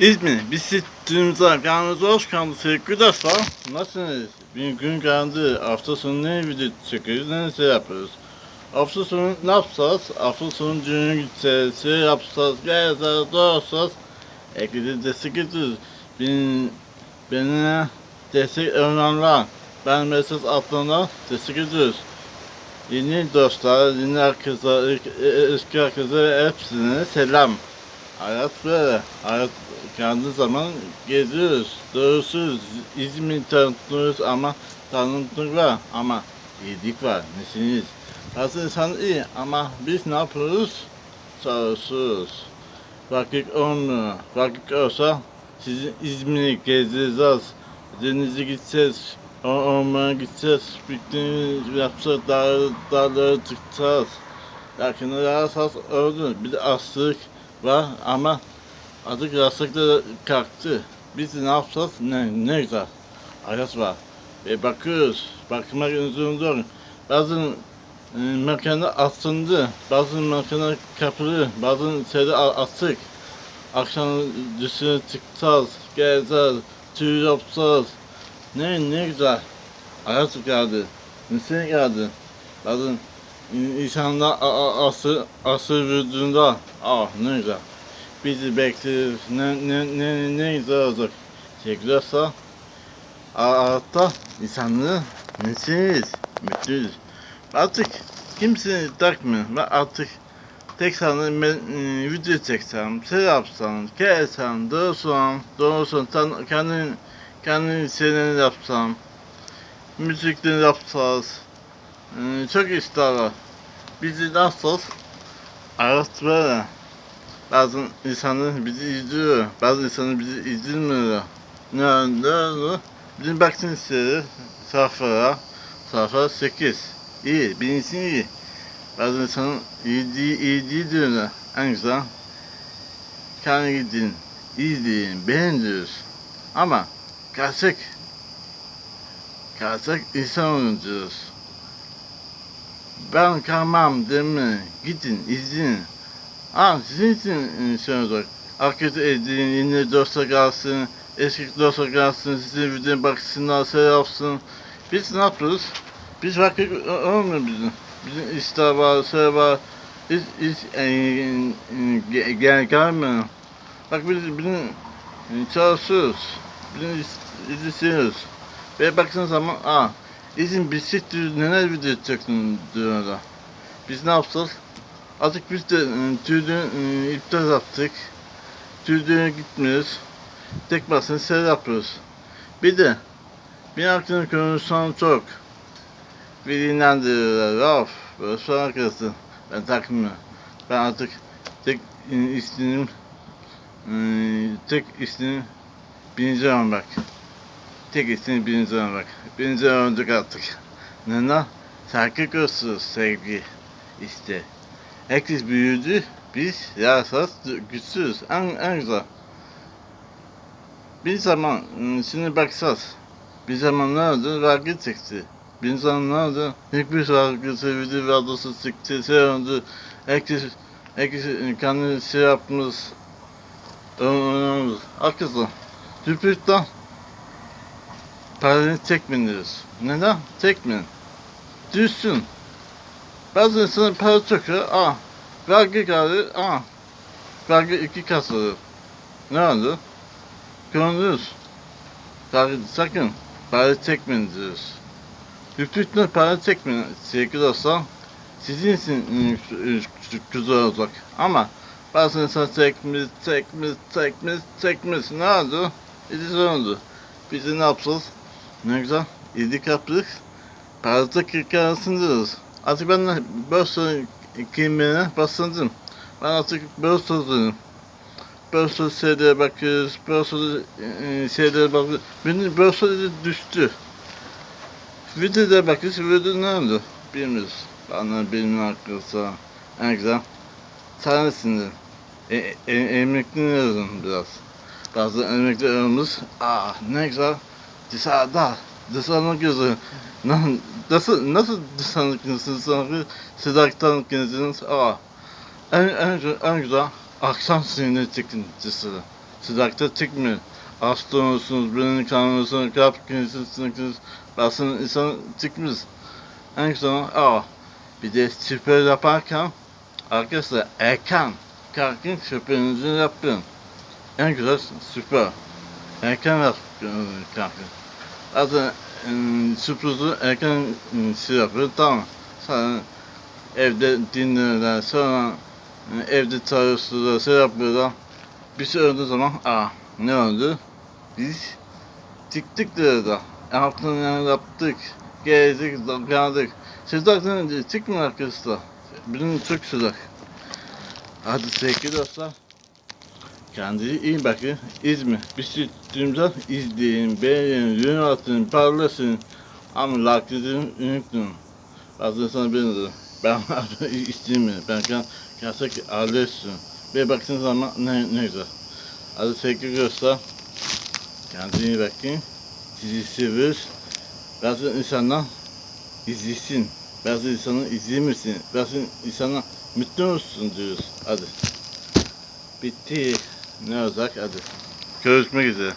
İzmir, bisikletimize kanalımıza hoş geldiniz sevgili dostlar. Nasılsınız? Bir gün geldi. Hafta sonu ne video çekiyoruz, ne şey yapıyoruz. Hafta sonu ne yapacağız? Hafta sonu düğüne gideceğiz, şey yapacağız, gezeceğiz, dolaşacağız. Ekide destek ediyoruz. Ben, beni destek önemli. Ben mesaj altına destek ediyoruz. Yeni dostlar, yeni herkese, eski herkese hepsine selam. Hayat böyle. Hayat kendi zaman geziyoruz, doğrusuz, İzmir tanıtıyoruz ama tanıtlık var ama iyilik var. Nesiniz? Bazı insan iyi ama biz ne yapıyoruz? Çalışıyoruz. Vakit olmuyor. Vakit olsa sizin İzmir'i gezeceğiz. Denize gideceğiz. O ormana gideceğiz. Pikniği yapacağız. Dağ, dağlara çıkacağız. Lakin yarasaz öldü. Bir de hastalık var ama hastalık da kalktı. Biz ne yapacağız? Ne, ne güzel. Hayat var. E bakıyoruz. Bakmak zorunda. Bazı e, makine asıldı. Bazı makine kapılı. Bazı şeyde a- asık. Akşam dışarı çıkacağız. Gezeceğiz. Tüy yapacağız. Ne ne güzel. Hayat geldi. Nasıl geldi? Bazı İnsanlar asır, asır vücudunda ah ne güzel. Bizi bekliyor. Ne, ne, ne, ne güzel olacak. Çekilirse hayatta insanlığı nesiniz? Mutluyuz. Artık kimse takmıyor. Ve artık tek sanırım ben e, video çeksem, şey yapsam, kessem, doğursam, doğursam, sen kendin, kendin şeylerini yapsam, müziklerini yapsaz, ee, çok işler var. Bizi nasıl böyle. Bazı insanlar bizi izliyor, bazı insanlar bizi izlemiyor. Ne ne? Bizim baksın istedim sayfaya, sayfa 8. İyi, birincisi iyi. Bazı insanın iyi değil, iyi değil diyorlar. En güzel. Kendi gidin, izleyin, beğen diyoruz. Ama gerçek, gerçek insan oyuncuyoruz. Ben kalmam değil mi? Gidin, izleyin. Ha, sizin için e, olacak. Herkes edin, yeni dostlar kalsın, eski dostlar kalsın, sizin videoya baksınlar, şey yapsın. Biz ne yapıyoruz? Biz vakit olmuyor bizim. Bizim işler var, şey var. Hiç, hiç e, e, gel gelmiyor. Bak biz, bizim e, çalışıyoruz. Bizim iş- izliyoruz. Ve baksın zaman, aa, İzin bisiklet neler çektin diyorlar. Biz ne yapacağız? Artık biz de e, tüydü e, iptal yaptık. Tüydüğüne gitmiyoruz. Tek başına seyir yapıyoruz. Bir de bir hakkında konuşan çok. Birinden diyorlar. Of, böyle sonra arkası. Ben takmıyorum. Ben artık tek e, istedim tek istedim birinci olmak. Tek istedim birinci olmak. Birinci olduk artık. Neden? Saygı gösteriyoruz sevgi. İşte. Herkes büyüdü. Biz yarasaz güçsüz. En, en güzel. Bir zaman ıı, şimdi bakacağız. Bir zaman ne oldu? Vergi çıktı. Bir zaman ne oldu? Hiçbir vergisi, video vergisi çıktı. Şey oldu. Herkes, herkes ıı, kendi şey yapmış. Önemli. Arkadaşlar. Tüpürtten parayı çekmeyin diyoruz. Neden? Çekmeyin. Düşsün. Bazı insanlar para çöküyor. Aa, vergi geldi. Aa, vergi iki kasalı. Ne oldu? Gördünüz. Vergi sakın. Para çekmeyin diyoruz. Hüpütle para çekmeyin. Sevgili dostlar. Sizin için güzel olacak. Ama bazı insanlar çekmiş, çekmiş, çekmiş, çekmiş. Ne oldu? İdiz oldu. Biz de ne yapacağız? Ne güzel. İyilik yaptık. Parada kirkalasın diyoruz. Artık ben de borsa kimliğine basındım. Ben artık borsacıyım. Borsa şeylere bakıyoruz. Borsa e, şeylere bakıyoruz. Benim borsa düştü. Videoda bakıyoruz. Video ne oldu? Bilmiyoruz. Bana benim hakkında en güzel. Tanesinde. E, e, emekli biraz. Bazı emekli aramız. Aa ne güzel. Dışarıda. Dışarıda gözü. Nasıl nasıl dışarıda gözü? Sıcaktan gözünüz. Aa. En, en, en güzel akşam suyunu çekin dışarı. Sıcakta çıkmayın. Hasta olursunuz, birinin kanıyorsunuz, kalp krizi basın insan çıkmış. En son aa bir de spor yaparken arkadaşlar erken kalkın sporinizi yapın. En güzel spor. Erken kalkın. Zaten ıı, sporu erken ıı, şey yapıyor tamam. Sonra evde dinlenirler sonra ıı, evde çalışıyorlar şey yapıyorlar. Bir şey öldüğü zaman aa ne oldu? Biz çıktık da altını yaptık. Gezdik, geldik. Sıcaktan çıkmıyor arkadaşlar. Benim çok sıcak. Hadi sevgili dostlar. Kendinize iyi bakın. İzmir. Bisikletimden izleyin, beğenin, yorum atın, parlasın. Ama like'ını unutmayın. Bazen sana ben de ben istemiyorum. Ben kan gerçek ailesisin. Ve baktığınız zaman ne, ne güzel. Hadi sevgili dostlar. Kendinize iyi bakın. Sizi seviyoruz. Bazı insanlar izlesin. Bazı insanlar izlemesin. Bazı insanlar mutlu olsun diyoruz. Hadi. Bitti. Ne olacak? Hadi. Görüşmek üzere.